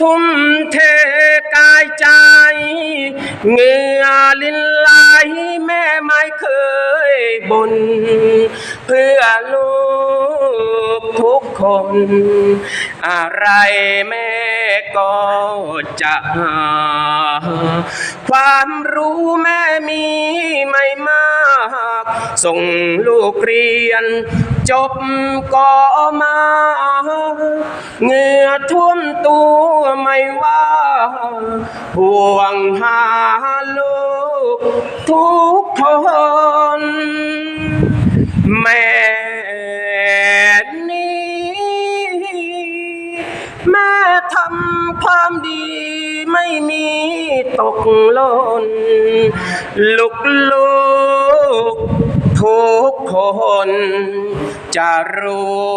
ทุ่มเทกายใจ เงื่อลินไหลแม่ไม่เคยบน เพื่อลูกทุกคน อะไรแม่ก็จะหความรู้แม่มีไม่มาก ส่งลูกเรียนจบก็มาเงื่อท่วมตัว ห่วงหาลูกทุกคนแม่นี้แม่ทำความดีไม่มีตกหล่นลูกลูกทุกคนจะรู้